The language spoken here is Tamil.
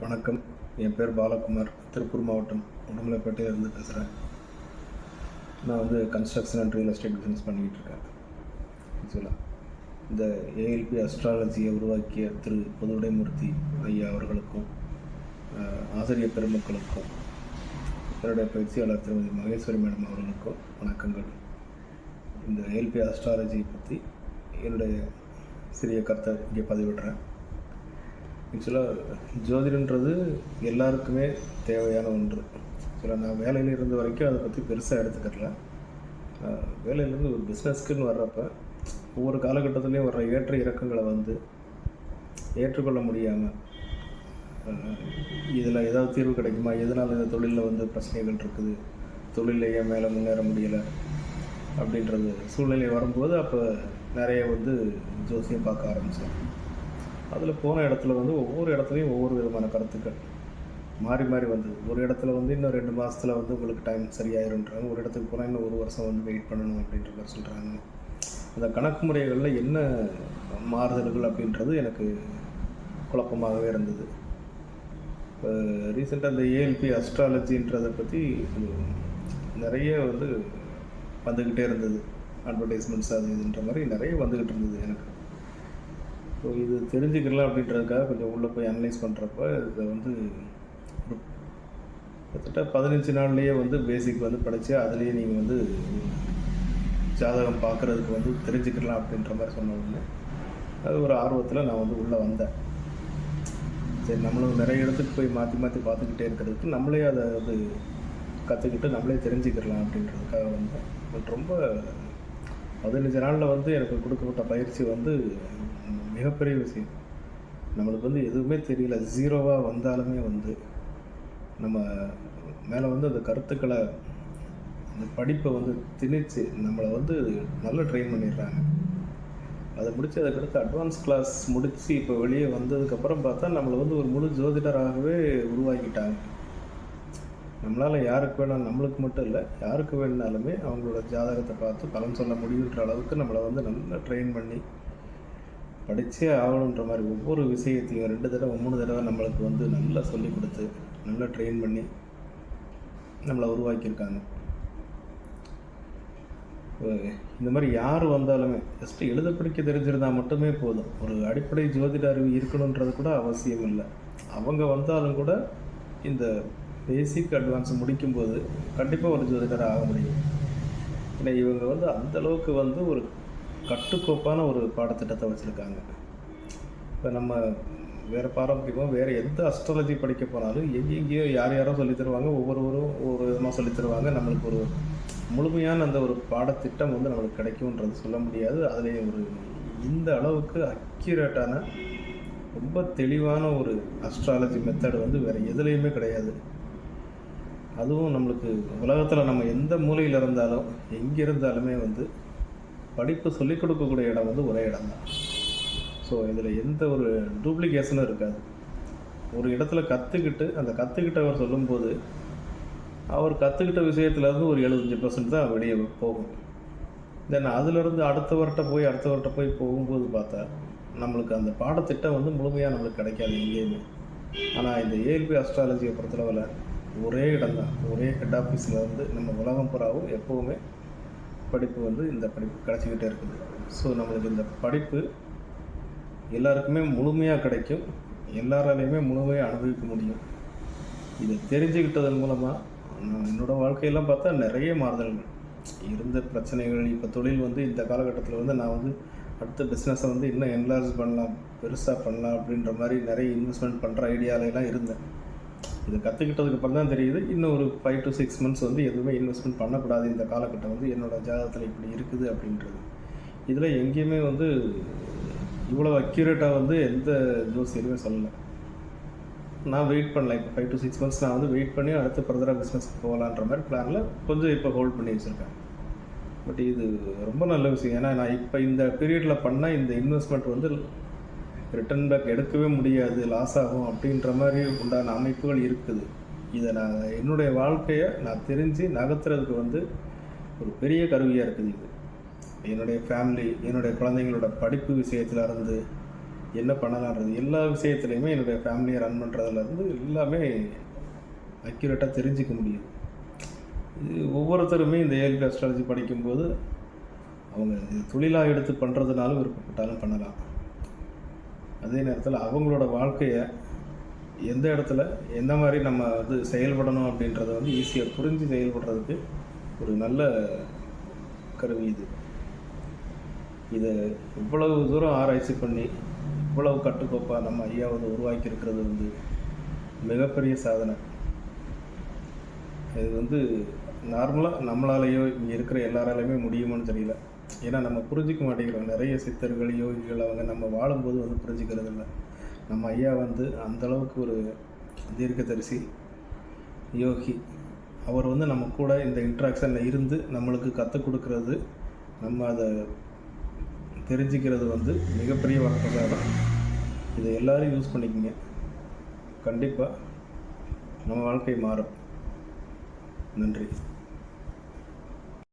வணக்கம். என் பேர் பாலகுமார். திருப்பூர் மாவட்டம் உடுமலைப்பேட்டையிலேருந்து பேசுகிறேன் நான் வந்து construction and real estate business பண்ணிக்கிட்டு இருக்கேன். ஆக்சுவலாக இந்த ஏஎல்பி அஸ்ட்ராலஜியை உருவாக்கிய திரு புதுவுடைமூர்த்தி ஐயா அவர்களுக்கும் ஆசிரியர் பெருமக்களுக்கும் என்னுடைய பயிற்சியாளர் திருமதி மகேஸ்வரி மேடம் அவர்களுக்கும் வணக்கங்கள். இந்த ஏஎல்பி அஸ்ட்ராலஜியை பற்றி என்னுடைய சிறிய கருத்தை இங்கே பதிவிடுறேன். ஆக்சுவலாக ஜோதிடன்றது எல்லாருக்குமே தேவையான ஒன்று. ஆக்சுவலாக நான் வேலையில் இருந்த வரைக்கும் அதை பற்றி பெருசாக எடுத்துக்கறல. வேலையிலேருந்து ஒரு பிஸ்னஸ்க்குன்னு வர்றப்ப ஒவ்வொரு காலகட்டத்துலேயும் வர்ற ஏற்ற இறக்கங்களை வந்து ஏற்றுக்கொள்ள முடியாமல் இதில் ஏதாவது தீர்வு கிடைக்குமா? எதனால் இந்த தொழிலில் வந்து பிரச்சனைகள் இருக்குது? தொழிலில் ஏன் மேலே முன்னேற முடியலை? அப்படின்றது சூழ்நிலை வரும்போது அப்போ நிறைய வந்து ஜோசியம் பார்க்க ஆரம்பித்தேன் அதில் போன இடத்துல வந்து ஒவ்வொரு இடத்துலையும் ஒவ்வொரு விதமான கருத்துக்கள் மாறி மாறி வந்தது. ஒரு இடத்துல வந்து இன்னும் ரெண்டு மாதத்தில் வந்து உங்களுக்கு டைம் சரியாயிருன்றாங்க. ஒரு இடத்துக்கு போனால் இன்னும் ஒரு வருஷம் வந்து வெயிட் பண்ணணும் அப்படின்ற மாதிரி சொல்கிறாங்க அந்த கணக்கு முறைகளில் என்ன மாறுதல்கள் அப்படின்றது எனக்கு குழப்பமாகவே இருந்தது. இப்போ ரீசெண்டாக அந்த ஏஎல்பி அஸ்ட்ராலஜின்றதை பற்றி நிறைய வந்து வந்துக்கிட்டே இருந்தது. அட்வர்டைஸ்மெண்ட்ஸ் அது இதுன்ற மாதிரி நிறைய வந்துக்கிட்டு இருந்தது எனக்கு. ஸோ இது தெரிஞ்சுக்கலாம் அப்படின்றதுக்காக கொஞ்சம் உள்ளே போய் அனலைஸ் பண்ணுறப்ப இதை வந்து கிட்டத்தட்ட பதினஞ்சு நாள்லேயே வந்து பேசிக் வந்து படித்து அதுலேயே நீங்கள் வந்து ஜாதகம் பார்க்குறதுக்கு வந்து தெரிஞ்சுக்கலாம் அப்படின்ற மாதிரி சொன்ன அது ஒரு ஆர்வத்தில் நான் வந்து உள்ளே வந்தேன். சரி நம்மளும் நிறைய இடத்துக்கு போய் மாற்றி மாற்றி பார்த்துக்கிட்டே இருக்கிறதுக்கு நம்மளே அதை வந்து கற்றுக்கிட்டு நம்மளே தெரிஞ்சுக்கலாம் அப்படின்றதுக்காக வந்தேன். பட் ரொம்ப பதினஞ்சு நாளில் வந்து எனக்கு கொடுக்கப்பட்ட பயிற்சி வந்து மிகப்பெரிய விஷயம். நம்மளுக்கு வந்து எதுவுமே தெரியல. ஜீரோவாக வந்தாலுமே வந்து நம்ம மேலே வந்து அந்த கருத்துக்களை அந்த படிப்பை வந்து திணிச்சு நம்மளை வந்து நல்லா ட்ரெயின் பண்ணிடுறாங்க. அதை முடித்து அதுக்கடுத்து அட்வான்ஸ் கிளாஸ் முடித்து இப்போ வெளியே வந்ததுக்கப்புறம் பார்த்தா நம்மளை வந்து ஒரு முழு ஜோதிடராகவே உருவாக்கிட்டாங்க. நம்மளால் யாருக்கு வேணாலும் நம்மளுக்கு மட்டும் இல்லை யாருக்கு வேணுனாலுமே அவங்களோட ஜாதகத்தை பார்த்து பலன் சொல்ல முடியுன்ற அளவுக்கு நம்மளை வந்து நல்லா ட்ரெயின் பண்ணி படித்தே ஆகணுன்ற மாதிரி ஒவ்வொரு விஷயத்தையும் ரெண்டு தடவை மூணு தடவை நம்மளுக்கு வந்து நல்லா சொல்லி கொடுத்து நல்லா ட்ரெயின் பண்ணி நம்மளை உருவாக்கியிருக்காங்க. இந்த மாதிரி யார் வந்தாலுமே ஜஸ்ட்டு எழுத படிக்க தெரிஞ்சிருந்தால் மட்டுமே போதும். ஒரு அடிப்படை ஜோதிட அறிவு இருக்கணுன்றது கூட அவசியம் இல்லை. அவங்க வந்தாலும் கூட இந்த பேசிக் அட்வான்ஸ் முடிக்கும்போது கண்டிப்பாக ஒரு ஜோதிடர் ஆக முடியும். ஏன்னா இவங்க வந்து அந்தளவுக்கு வந்து ஒரு கட்டுக்கோப்பான ஒரு பாடத்திட்டத்தை வச்சுருக்காங்க. இப்போ நம்ம வேறு பாரம்பரியமாக வேறு எந்த அஸ்ட்ராலஜி படிக்க போனாலும் எங்கெங்கேயோ யார் யாரோ சொல்லித் தருவாங்க. ஒவ்வொருவரும் ஒவ்வொரு விதமாக சொல்லித்தருவாங்க நம்மளுக்கு ஒரு முழுமையான அந்த ஒரு பாடத்திட்டம் வந்து நம்மளுக்கு கிடைக்கும்ன்றது சொல்ல முடியாது. அதிலே ஒரு இந்த அளவுக்கு அக்யூரேட்டான ரொம்ப தெளிவான ஒரு அஸ்ட்ராலஜி மெத்தட் வந்து வேறு எதுலேயுமே கிடையாது. அதுவும் நம்மளுக்கு உலகத்தில் நம்ம எந்த மூலையில் இருந்தாலும் எங்கே இருந்தாலுமே வந்து படிப்பு சொல்லிக் கொடுக்கக்கூடிய இடம் வந்து ஒரே இடம் தான் ஸோ இதில் எந்த ஒரு டூப்ளிகேஷனும் இருக்காது. ஒரு இடத்துல கற்றுக்கிட்டு அந்த கற்றுக்கிட்டவர் சொல்லும்போது அவர் கற்றுக்கிட்ட விஷயத்துலேருந்து ஒரு எழுபத்தஞ்சி பர்சன்ட் தான் வெளியே போகும். தென் அதுலேருந்து அடுத்தவர்கிட்ட போய் அடுத்தவர்கிட்ட போய் போகும்போது பார்த்தா நம்மளுக்கு அந்த பாடத்திட்டம் வந்து முழுமையாக நம்மளுக்கு கிடைக்காது எங்கேயுமே. ஆனால் இந்த ஏஎல்பி அஸ்ட்ராலஜியை பொறுத்தளவில் ஒரே இடம் தான் ஒரே ஹெட் ஆஃபீஸில் வந்து நம்ம உலகம் புறாவும் எப்போவுமே படிப்பு வந்து இந்த படிப்பு கிடச்சிக்கிட்டே இருக்குது. ஸோ நம்மளுக்கு இந்த படிப்பு எல்லாருக்குமே முழுமையாக கிடைக்கும். எல்லாராலையுமே முழுமையாக அனுபவிக்க முடியும். இதை தெரிஞ்சுக்கிட்டதன் மூலமாக நான் என்னோடய வாழ்க்கையெல்லாம் பார்த்தா நிறைய மாறுதல்கள். இருந்த பிரச்சனைகள் இப்போ தொழில் வந்து இந்த காலகட்டத்தில் வந்து நான் வந்து அடுத்த பிஸ்னஸை வந்து இன்னும் என்லார்ஜ் பண்ணலாம் பெருசாக பண்ணலாம் அப்படின்ற மாதிரி நிறைய இன்வெஸ்ட்மெண்ட் பண்ணுற ஐடியாலெலாம் இருந்தேன். இதை கற்றுக்கிட்டதுக்கு அப்புறம் தான் தெரியுது. இன்னும் ஒரு ஃபைவ் டு சிக்ஸ் மந்த்ஸ் வந்து எதுவுமே இன்வெஸ்ட்மெண்ட் பண்ணக்கூடாது. இந்த காலகட்டம் வந்து என்னோடய ஜாதகத்தில் இப்படி இருக்குது அப்படின்றது. இதில் எங்கேயுமே வந்து இவ்வளோ அக்யூரேட்டாக வந்து எந்த ஜோசியருமே சொல்லலை. நான் வெயிட் பண்ணல. இப்போ ஃபைவ் டு சிக்ஸ் மந்த்ஸ் நான் வந்து வெயிட் பண்ணி அடுத்து ஃபர்தராக பிஸ்னஸ்க்கு போகலான்ற மாதிரி பிளானில் கொஞ்சம் இப்போ ஹோல்ட் பண்ணி வச்சுருக்கேன். பட் இது ரொம்ப நல்ல விஷயம். ஏன்னா நான் இப்போ இந்த பீரியடில் பண்ண இந்த இன்வெஸ்ட்மெண்ட் வந்து ரிட்டர்ன் பேக் எடுக்கவே முடியாது லாஸ் ஆகும் அப்படின்ற மாதிரி உண்டான அமைப்புகள் இருக்குது. இதை நான் என்னுடைய வாழ்க்கையை நான் தெரிஞ்சு நகர்த்துறதுக்கு வந்து ஒரு பெரிய கருவியாக இருக்குது இது. என்னுடைய ஃபேமிலி என்னுடைய குழந்தைங்களோட படிப்பு விஷயத்தில் இருந்து என்ன பண்ணலான்றது எல்லா விஷயத்துலையுமே என்னுடைய ஃபேமிலியை ரன் பண்ணுறதுலேருந்து எல்லாமே அக்யூரேட்டாக தெரிஞ்சுக்க முடியும். இது ஒவ்வொருத்தருமே இந்த ஏல்பி அஸ்ட்ராலஜி படிக்கும்போது அவங்க தொழிலாக எடுத்து பண்ணுறதுனாலும் விருப்பப்பட்டாலும் பண்ணலாம். அதே நேரத்தில் அவங்களோட வாழ்க்கையை எந்த இடத்துல எந்த மாதிரி நம்ம வந்து செயல்படணும் அப்படின்றத வந்து ஈஸியாக புரிஞ்சு செயல்படுறதுக்கு ஒரு நல்ல கருவி இது. இதை இவ்வளவு தூரம் ஆராய்ச்சி பண்ணி இவ்வளவு கட்டுக்கோப்பாக நம்ம ஐயா வந்து உருவாக்கி இருக்கிறது வந்து மிகப்பெரிய சாதனை. இது வந்து நார்மலாக நம்மளாலேயோ இங்கே இருக்கிற எல்லாராலையுமே முடியுமான்னு தெரியல. ஏன்னா நம்ம புரிஞ்சிக்க மாட்டேங்கிறோம். நிறைய சித்தர்கள் யோகிகள் அவங்க நம்ம வாழும்போது வந்து புரிஞ்சுக்கிறது இல்லை. நம்ம ஐயா வந்து அந்த அளவுக்கு ஒரு தீர்க்கதரிசி யோகி. அவர் வந்து நம்ம கூட இந்த இன்ட்ராக்ஷனில் இருந்து நம்மளுக்கு கற்றுக் கொடுக்கறது நம்ம அதை தெரிஞ்சுக்கிறது வந்து மிகப்பெரிய வரப்பிரசாதம் இதை. எல்லோரும் யூஸ் பண்ணிக்கங்க. கண்டிப்பாக நம்ம வாழ்க்கை மாறும். நன்றி.